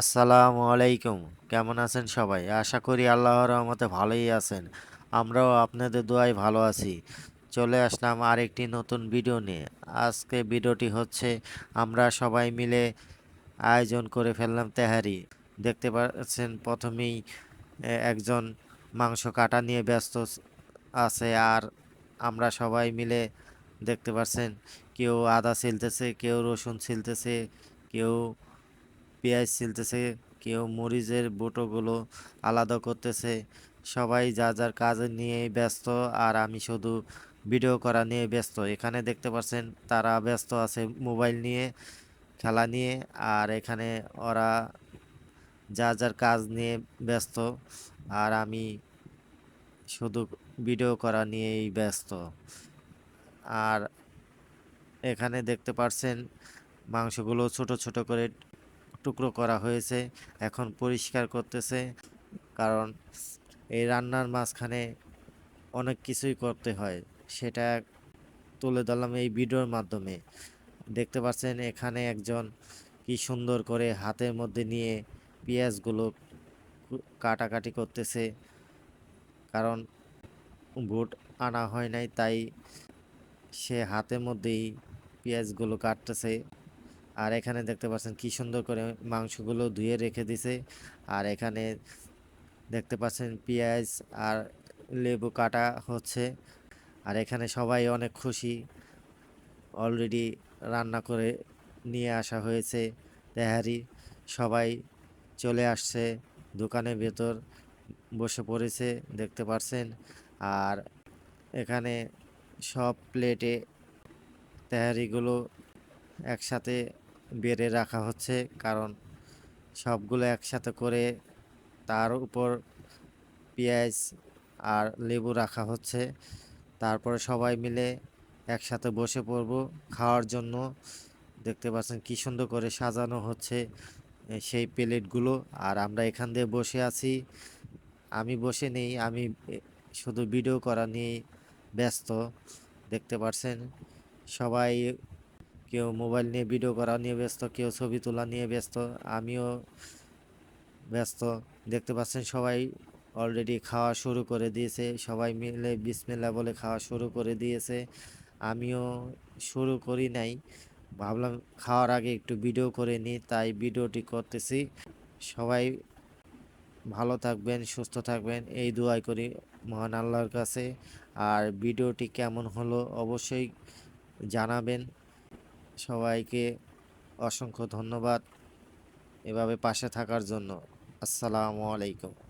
আসসালামু আলাইকুম। কেমন আছেন সবাই? আশা করি আল্লাহর রহমতে ভালোই আছেন। আমরাও আপনাদের দোয়ায় ভালো আছি। চলে আসলাম আরেকটি নতুন ভিডিও নিয়ে। আজকে ভিডিওটি হচ্ছে, আমরা সবাই মিলে আয়োজন করে ফেললাম তেহারি। দেখতে পাচ্ছেন প্রথমেই একজন মাংস কাটা নিয়ে ব্যস্ত আছে আর আমরা সবাই মিলে দেখতে পাচ্ছেন, কেউ আদা ছিলতেছে, কেউ রসুন ছিলতেছে, কেউ পেঁয়াজ ছিলতেছে, কেউ মরিচের বোটোগুলো আলাদা করতেছে। সবাই যা যার কাজ নিয়ে ব্যস্ত আর আমি শুধু ভিডিও করা নিয়ে ব্যস্ত। এখানে দেখতে পাচ্ছেন তারা ব্যস্ত আছে মোবাইল নিয়ে, খেলা নিয়ে আর এখানে ওরা যা যার কাজ নিয়ে ব্যস্ত আর আমি শুধু ভিডিও করা নিয়েই ব্যস্ত। আর এখানে দেখতে পাচ্ছেন মাংসগুলো ছোট ছোট করে টুকরো করা হয়েছে, এখন পরিষ্কার করতেছে। কারণ এই রান্নার মাঝখানে অনেক কিছুই করতে হয়, সেটা তুলে ধরলাম এই ভিডিওর মাধ্যমে। দেখতে পাচ্ছেন এখানে একজন কি সুন্দর করে হাতের মধ্যে নিয়ে পেঁয়াজগুলো কাটাকাটি করতেছে। কারণ বুট আনা হয় নাই, তাই সে হাতের মধ্যেই পেঁয়াজগুলো কাটতেছে। আর এখানে দেখতে পাচ্ছেন কি সুন্দর করে মাংসগুলো ধুয়ে রেখে দিছে। আর এখানে দেখতে পাচ্ছেন পেঁয়াজ আর লেবু কাটা হচ্ছে। আর এখানে সবাই অনেক খুশি। অলরেডি রান্না করে নিয়ে আসা হয়েছে তেহারি। সবাই চলে আসছে দোকানের ভেতর বসে পড়েছে দেখতে পাচ্ছেন। আর এখানে সব প্লেটে তেহারিগুলো একসাথে বেড়ে রাখা হচ্ছে, কারণ সবগুলো একসাথে করে তার উপর পেঁয়াজ আর লেবু রাখা হচ্ছে। তারপরে সবাই মিলে একসাথে বসে পড়ব খাওয়ার জন্য। দেখতে পাচ্ছেন কি সুন্দর করে সাজানো হচ্ছে সেই প্লেটগুলো। আর আমরা এখান দিয়ে বসে আছি। আমি বসে নেই, আমি শুধু ভিডিও করা নিয়ে ব্যস্ত। দেখতে পাচ্ছেন সবাই কেউ মোবাইল নিয়ে ভিডিও করা নিয়ে ব্যস্ত, কেউ ছবি তোলা নিয়ে ব্যস্ত, আমিও ব্যস্ত। দেখতে পাচ্ছেন সবাই অলরেডি খাওয়া শুরু করে দিয়েছে। সবাই মিলে বিসমিল্লা বলে খাওয়া শুরু করে দিয়েছে। আমিও শুরু করি নাই। ভাবলাম খাওয়ার আগে একটু ভিডিও করে নিই, তাই ভিডিওটি করতেছি। সবাই ভালো থাকবেন, সুস্থ থাকবেন, এই দোয়াই করি মহান আল্লাহর কাছে। আর ভিডিওটি কেমন হলো অবশ্যই জানাবেন। সবাইকে অসংখ্য ধন্যবাদ এভাবে পাশে থাকার জন্য। আসসালামু আলাইকুম।